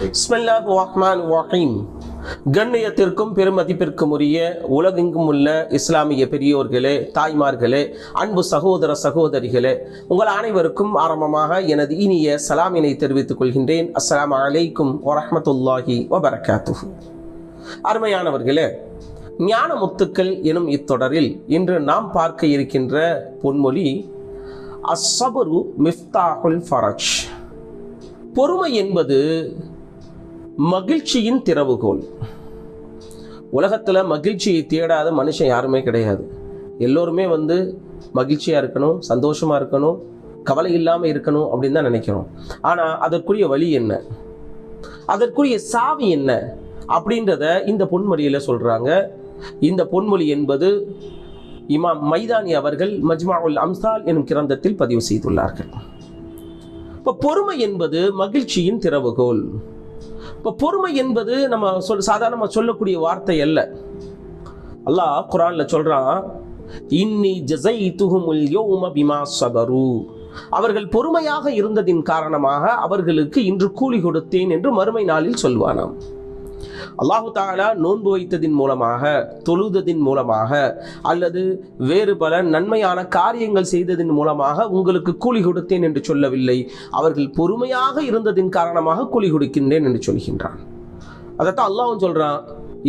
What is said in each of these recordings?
பிஸ்மில்லாஹ் ரஹ்மான் ரஹீம் கண்ணியத்திற்கும் பெருமதிப்பிற்கும் உரிய உலகெங்கும் உள்ள இஸ்லாமிய பெரியோர்களே தாய்மார்களே அன்பு சகோதர சகோதரிகளே உங்கள் அனைவருக்கும் ஆரம்பமாக எனது இனிய சலாமினை தெரிவித்துக் கொள்கின்றேன். அஸ்லாம் அலைக்கும் வரமத்துல்லாஹி வபரகாத்து அருமையானவர்களே ஞான முத்துக்கள் எனும் இத்தொடரில் இன்று நாம் பார்க்க இருக்கின்ற பொன்மொழி அஸ்ஸபரு மிஃப்தாஹுல் ஃபரஜ். பொறுமை என்பது மகிழ்ச்சியின் திறவுகோல். உலகத்தில் மகிழ்ச்சியை தேடாத மனுஷன் யாருமே கிடையாது. எல்லோருமே வந்து மகிழ்ச்சியாக இருக்கணும் சந்தோஷமாக இருக்கணும் கவலை இல்லாமல் இருக்கணும் அப்படின்னு தான் நினைக்கிறோம். ஆனால் அதற்குரிய வழி என்ன? அதற்குரிய சாவி என்ன? அப்படின்றத இந்த பொன்மொழியில் சொல்கிறாங்க இந்த பொன்மொழி என்பது இமாம் மைதானி அவர்கள் மஜ்மாவுல் அம்சால் எனும் கிரந்தத்தில் பதிவு செய்துள்ளார்கள். இப்போ பொறுமை என்பது மகிழ்ச்சியின் திறவுகோல். இப்போ பொறுமை என்பது நம்ம சொல் சாதாரணமாக சொல்லக்கூடிய வார்த்தை அல்ல. அல்லாஹ் குரான்ல சொல்றான் இன்னி ஜசை துகுமுல் யோம பிமா சபரு. அவர்கள் பொறுமையாக இருந்ததின் காரணமாக அவர்களுக்கு இன்று கூலி கொடுத்தேன் என்று மறுமை நாளில் சொல்வானாம். அல்லாஹு தாலா நோன்பு வைத்ததின் மூலமாக தொழுததின் மூலமாக அல்லது வேறு பல நன்மையான காரியங்கள் செய்ததின் மூலமாக உங்களுக்கு கூலி கொடுத்தேன் என்று சொல்லவில்லை. அவர்கள் பொறுமையாக இருந்ததின் காரணமாக கூலி கொடுக்கின்றேன் என்று சொல்கின்றான். அதைத்தான் அல்லாஹ்வும் சொல்றான்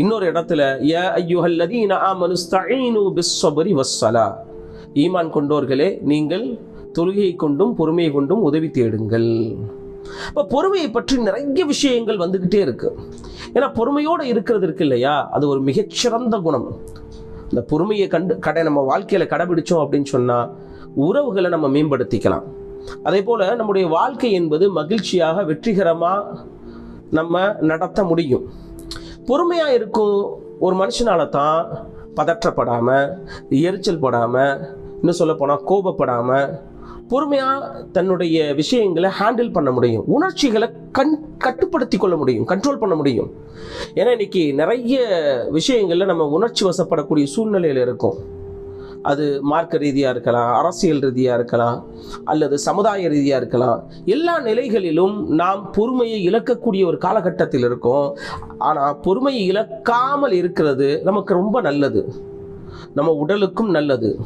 இன்னொரு இடத்துல ய ஐயுஹல்லதீன ஆமனு பிஸ்ஸபரி வஸ்ஸலா. ஈமான் கொண்டோர்களே நீங்கள் தொழுகையை கொண்டும் பொறுமையை கொண்டும் உதவி தேடுங்கள். இப்போ பொறுமையை பற்றி நிறைய விஷயங்கள் வந்துக்கிட்டே இருக்கு. ஏன்னா பொறுமையோடு இருக்கிறது இருக்கு இல்லையா? அது ஒரு மிகச்சிறந்த குணம். இந்த பொறுமையை கண்டு கடை நம்ம வாழ்க்கையில் கடைபிடிச்சோம் அப்படின்னு சொன்னால் உறவுகளை நம்ம மேம்படுத்திக்கலாம். அதே போல் நம்முடைய வாழ்க்கை என்பது மகிழ்ச்சியாக வெற்றிகரமாக நம்ம நடத்த முடியும். பொறுமையாக இருக்கும் ஒரு மனுஷனால தான் பதற்றப்படாமல் எரிச்சல் படாமல் இன்னும் சொல்லப்போனால் கோபப்படாமல் பொறுமையாக தன்னுடைய விஷயங்களை ஹேண்டில் பண்ண முடியும். உணர்ச்சிகளை கண் கட்டுப்படுத்தி கொள்ள முடியும் கண்ட்ரோல் பண்ண முடியும். ஏன்னா இன்னைக்கு நிறைய விஷயங்களில் நம்ம உணர்ச்சி வசப்படக்கூடிய சூழ்நிலையில் இருக்கும். அது மார்க்க ரீதியாக இருக்கலாம் அரசியல் ரீதியாக இருக்கலாம் அல்லது சமுதாய ரீதியாக இருக்கலாம். எல்லா நிலைகளிலும் நாம் பொறுமையை இழக்கக்கூடிய ஒரு காலகட்டத்தில் இருக்கோம். ஆனால் பொறுமையை இழக்காமல் இருக்கிறது நமக்கு ரொம்ப நல்லது. நம்ம உடலுக்கும் நல்லது.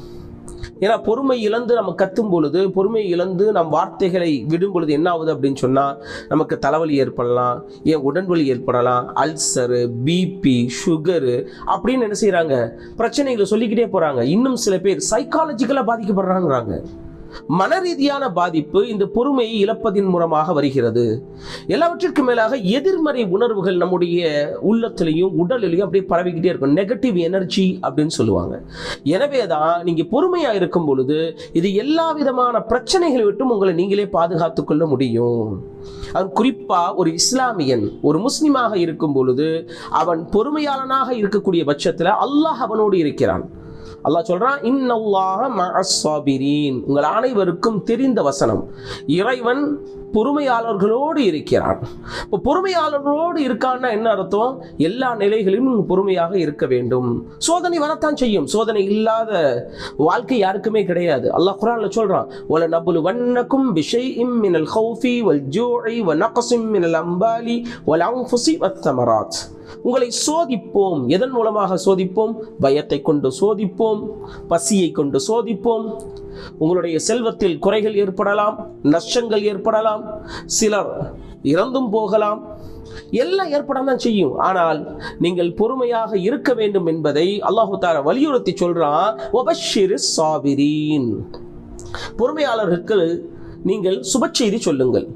ஏன்னா பொறுமை இழந்து நம்ம கத்தும் பொழுது பொறுமை இழந்து நம் வார்த்தைகளை விடும் பொழுது என்ன ஆகுது அப்படின்னு சொன்னால் நமக்கு தலைவலி ஏற்படலாம் ஏன் உடன்வலி ஏற்படலாம் அல்சரு பிபி சுகரு அப்படின்னு என்ன செய்கிறாங்க பிரச்சனைகளை சொல்லிக்கிட்டே போகிறாங்க இன்னும் சில பேர் சைக்காலஜிக்கலாக பாதிக்கப்படுறாங்கிறாங்க. மன ரீதியான பாதிப்பு இந்த பொறுமையை இழப்பதின் மூலமாக வருகிறது. எல்லாவற்றிற்கும் மேலாக எதிர்மறை உணர்வுகள் நம்முடைய உள்ளத்திலையும் உடலிலையும் அப்படியே பரவிக்கிட்டே இருக்கும். நெகட்டிவ் எனர்ஜி அப்படின்னு சொல்லுவாங்க. எனவே தான் நீங்கள் பொறுமையாக இருக்கும் பொழுது இது எல்லா விதமான பிரச்சனைகளை விட்டும் உங்களை நீங்களே பாதுகாத்து கொள்ள முடியும். அது குறிப்பாக ஒரு இஸ்லாமியன் ஒரு முஸ்லிமாக இருக்கும் பொழுது அவன் பொறுமையாளனாக இருக்கக்கூடிய பட்சத்தில் அல்லாஹ் அவனோடு இருக்கிறான். அல்லாஹ் சொல்றான் இன்னல்லாஹ மஅஸ்ஸாபிரீன் உங்கள் அனைவருக்கும் தெரிந்த வசனம். இறைவன் பொறுமையாளர்களோடு இருக்கிறான். இப்போ பொறுமையாளர்களோடு இருக்கான்னா என்ன அர்த்தம்? எல்லா நிலைகளிலும் பொறுமையாக இருக்க வேண்டும். சோதனை வரத்தான் செய்யும். சோதனை இல்லாத வாழ்க்கை யாருக்குமே கிடையாது. அல்லாஹ் குரான்ல சொல்றான் ஒல நபுலு வன்னக்கும் இம் மினல் ஹௌஃபி வல் ஜூஇ வ நக்ஸிம் மினல் அம்பாலி வல் அன்ஃபுஸி வத் தமராத். உங்களை சோதிப்போம். எதன் மூலமாக சோதிப்போம்? பயத்தை கொண்டு சோதிப்போம். பசியை கொண்டு சோதிப்போம். உங்களுடைய செல்வத்தில் குறைகள் ஏற்படலாம் நஷ்டங்கள் ஏற்படலாம் சிலர் இறந்தும் போகலாம். எல்லாம் ஏற்பட தான் செய்யும். ஆனால் நீங்கள் பொறுமையாக இருக்க வேண்டும் என்பதை அல்லாஹு தார வலியுறுத்தி சொல்றான். சாபிரீன்." பொறுமையாளர்களுக்கு நீங்கள் சுப செய்தி சொல்லுங்கள்.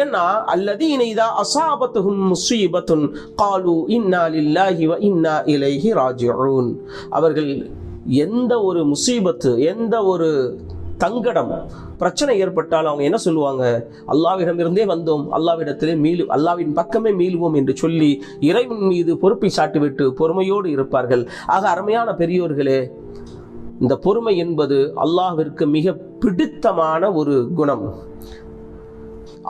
ஏன்னா அல்லதீன இதா அசாபத்துஹும் முசீபத்துன் காலு இன்னா லில்லாஹி வ இன்னா இலைஹி ராஜிஊன். அவர்கள் எந்த ஒரு முசீபத்து எந்த ஒரு தங்கடம் பிரச்சனை ஏற்பட்டால் அவங்க என்ன சொல்லுவாங்க? அல்லாவிடமிருந்தே வந்தோம். அல்லாவிடத்திலே மீளு அல்லாவின் பக்கமே மீளுவோம் என்று சொல்லி இறைவன் மீது பொறுப்பை சாட்டிவிட்டு பொறுமையோடு இருப்பார்கள். ஆக அருமையான பெரியோர்களே இந்த பொறுமை என்பது அல்லாஹிற்கு மிக பிடித்தமான ஒரு குணம்.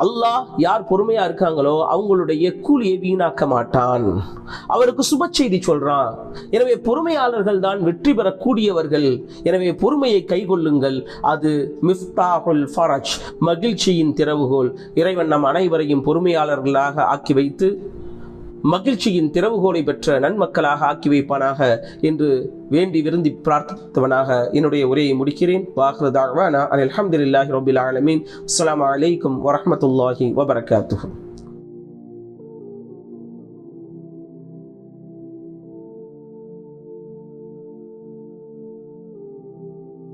அல்லாஹ் யார் பொறுமையா இருக்காங்களோ அவங்களுடைய கூலியை வீணாக்க மாட்டான். அவருக்கு சுப செய்தி சொல்றான். எனவே பொறுமையாளர்கள் தான் வெற்றி பெறக்கூடியவர்கள். எனவே பொறுமையை கைகொள்ளுங்கள். அது மிஃப்தாஹுல் ஃபரஜ் மகிழ்ச்சியின் திறவுகோல். இறைவன் நம் அனைவரையும் பொறுமையாளர்களாக ஆக்கி வைத்து மகிழ்ச்சியின் திறவுகோலை பெற்ற நன்மக்களாக ஆக்கி வைப்பானாக என்று வேண்டி விருந்தி பிரார்த்தித்தவனாக என்னுடைய உரையை முடிக்கிறேன். வாஹ்ரதாவானா அலி அலமதுல்லாஹி ரபில் ஆலமீன். அஸ்லாம் அலைக்கும் வரமத்துல்லாஹி வபரகாத்துஹு